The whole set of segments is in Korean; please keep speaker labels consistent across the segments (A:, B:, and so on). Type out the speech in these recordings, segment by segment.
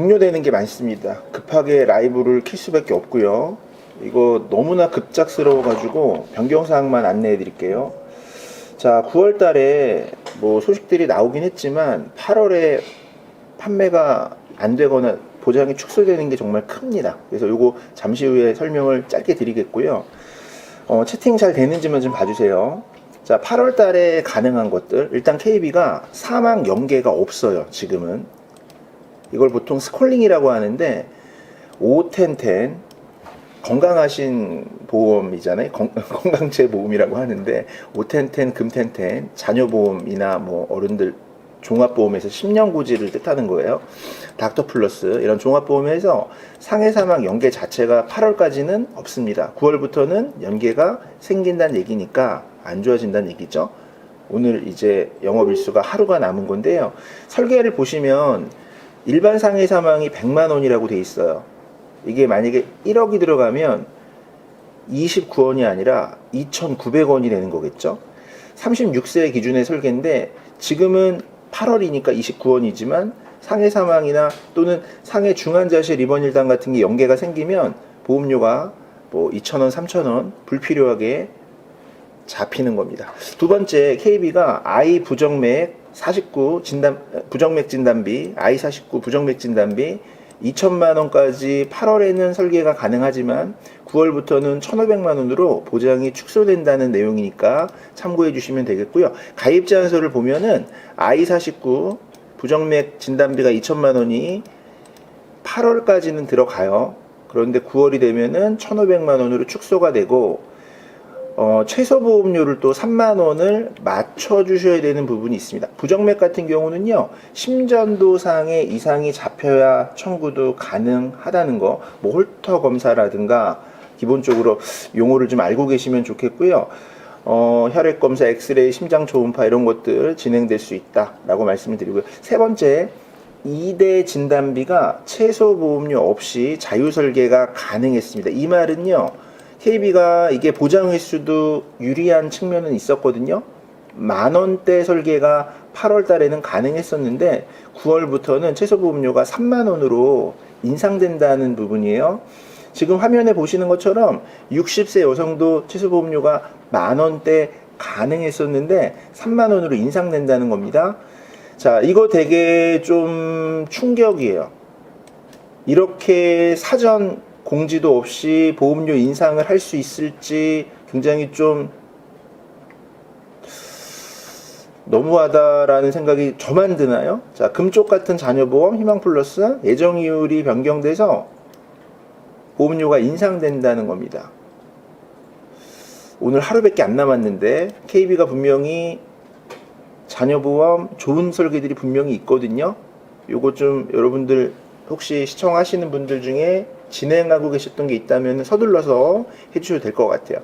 A: 동료되는 게 많습니다. 급하게 라이브를 킬 수밖에 없고요. 이거 너무나 급작스러워 가지고 변경사항만 안내해 드릴게요. 자, 9월 달에 뭐 소식들이 나오긴 했지만 8월에 판매가 안 되거나 보장이 축소되는 게 정말 큽니다. 그래서 요거 잠시 후에 설명을 짧게 드리겠고요. 어, 채팅 잘 되는지만 좀 봐주세요. 자, 8월 달에 가능한 것들. 일단 KB가 사망 연계가 없어요, 지금은. 이걸 보통 스콜링이라고 하는데, 51010, 건강하신 보험이잖아요. 건, 건강체 보험이라고 하는데, 51010, 금텐텐, 자녀 보험이나 뭐 어른들 종합보험에서 10년 고지를 뜻하는 거예요. 닥터 플러스 이런 종합보험에서 상해 사망 연계 자체가 8월까지는 없습니다. 9월부터는 연계가 생긴다는 얘기니까 안 좋아진다는 얘기죠. 오늘 이제 영업일수가 하루가 남은 건데요. 설계를 보시면 일반 상해 사망이 100만 원이라고 돼 있어요. 이게 만약에 1억이 들어가면 29원이 아니라 2,900원이 되는 거겠죠. 36세 기준의 설계인데 지금은 8월이니까 29원이지만 상해 사망이나 또는 상해 중환자실 입원 일당 같은 게 연계가 생기면 보험료가 뭐 2,000원, 3,000원 불필요하게 잡히는 겁니다. 두 번째 KB가 I 부정맥 49 진단 부정맥 진단비, I 49 부정맥 진단비 2천만 원까지 8월에는 설계가 가능하지만 9월부터는 1,500만 원으로 보장이 축소된다는 내용이니까 참고해 주시면 되겠고요. 가입 제한서를 보면은 I49 부정맥 진단비가 2천만 원이 8월까지는 들어가요. 그런데 9월이 되면은 1,500만 원으로 축소가 되고 어, 최소 보험료를 또 3만 원을 맞춰 주셔야 되는 부분이 있습니다. 부정맥 같은 경우는요. 심전도상의 이상이 잡혀야 청구도 가능하다는 거. 뭐 홀터 검사라든가 기본적으로 용어를 좀 알고 계시면 좋겠고요. 어, 혈액 검사, 엑스레이, 심장 초음파 이런 것들 진행될 수 있다라고 말씀을 드리고요. 세 번째 2대 진단비가 최소 보험료 없이 자유 설계가 가능했습니다. 이 말은요. KB가 이게 보장 횟수도 유리한 측면은 있었거든요. 만 원대 설계가 8월 달에는 가능했었는데 9월부터는 최소 보험료가 3만 원으로 인상된다는 부분이에요. 지금 화면에 보시는 것처럼 60세 여성도 최소 보험료가 만 원대 가능했었는데 3만 원으로 인상된다는 겁니다. 자, 이거 되게 좀 충격이에요. 이렇게 사전 공지도 없이 보험료 인상을 할 수 있을지 굉장히 좀 너무하다라는 생각이 저만 드나요? 자, 금쪽 같은 자녀보험 희망 플러스 예정 이율이 변경돼서 보험료가 인상된다는 겁니다. 오늘 하루밖에 안 남았는데 KB가 분명히 자녀보험 좋은 설계들이 분명히 있거든요. 요거 좀 여러분들 혹시 시청하시는 분들 중에 진행하고 계셨던 게 있다면 서둘러서 해주셔도 될 것 같아요.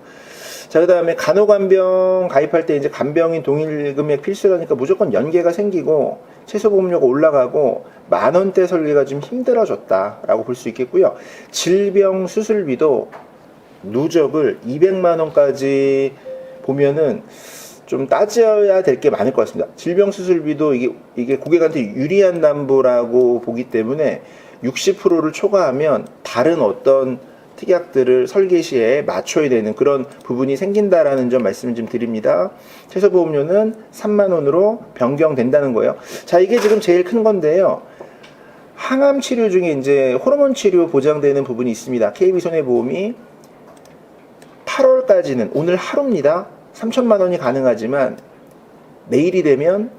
A: 자, 그 다음에 간호간병 가입할 때 이제 간병인 동일 금액 필수라니까 무조건 연계가 생기고 최소 보험료가 올라가고 만 원대 설계가 좀 힘들어졌다라고 볼 수 있겠고요. 질병 수술비도 누적을 200만 원까지 보면은 좀 따져야 될 게 많을 것 같습니다. 질병 수술비도 이게 이게 고객한테 유리한 담보라고 보기 때문에 60%를 초과하면 다른 어떤 특약들을 설계 시에 맞춰야 되는 그런 부분이 생긴다라는 점 말씀을 좀 드립니다. 최소 보험료는 3만 원으로 변경된다는 거예요. 자, 이게 지금 제일 큰 건데요. 항암 치료 중에 이제 호르몬 치료 보장되는 부분이 있습니다. KB 손해보험이 8월까지는 오늘 하루입니다. 3천만 원이 가능하지만 내일이 되면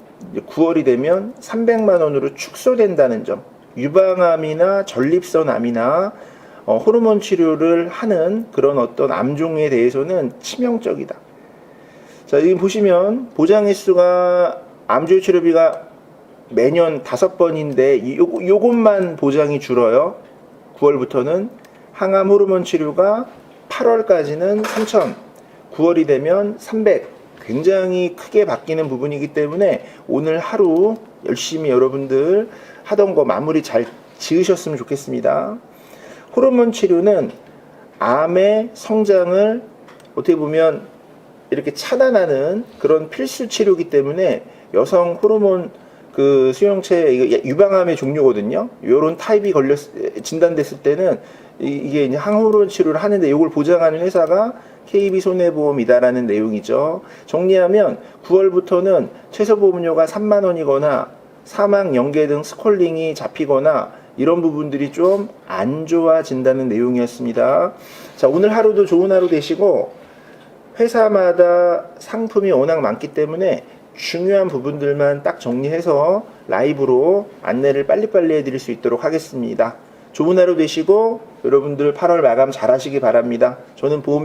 A: 9월이 되면 300만 원으로 축소된다는 점. 유방암이나 전립선암이나 어, 호르몬 치료를 하는 그런 어떤 암종에 대해서는 치명적이다. 자, 여기 보시면 보장 횟수가 암조리 치료비가 매년 다섯 번인데 요, 요것만 보장이 줄어요. 9월부터는 항암 호르몬 치료가 8월까지는 3천, 9월이 되면 300. 굉장히 크게 바뀌는 부분이기 때문에 오늘 하루 열심히 여러분들 하던 거 마무리 잘 지으셨으면 좋겠습니다. 호르몬 치료는 암의 성장을 어떻게 보면 이렇게 차단하는 그런 필수 치료이기 때문에 여성 호르몬 그 수용체 유방암의 종류거든요. 요런 타입이 걸렸 진단됐을 때는 이- 이게 이제 항호르몬 치료를 하는데 이걸 보장하는 회사가 KB 손해보험이다라는 내용이죠. 정리하면 9월부터는 최소보험료가 3만 원이거나 사망, 연계 등 스콜링이 잡히거나 이런 부분들이 좀 안 좋아진다는 내용이었습니다. 자, 오늘 하루도 좋은 하루 되시고 회사마다 상품이 워낙 많기 때문에 중요한 부분들만 딱 정리해서 라이브로 안내를 빨리빨리 해드릴 수 있도록 하겠습니다. 좋은 하루 되시고 여러분들 8월 마감 잘 하시기 바랍니다. 저는 보험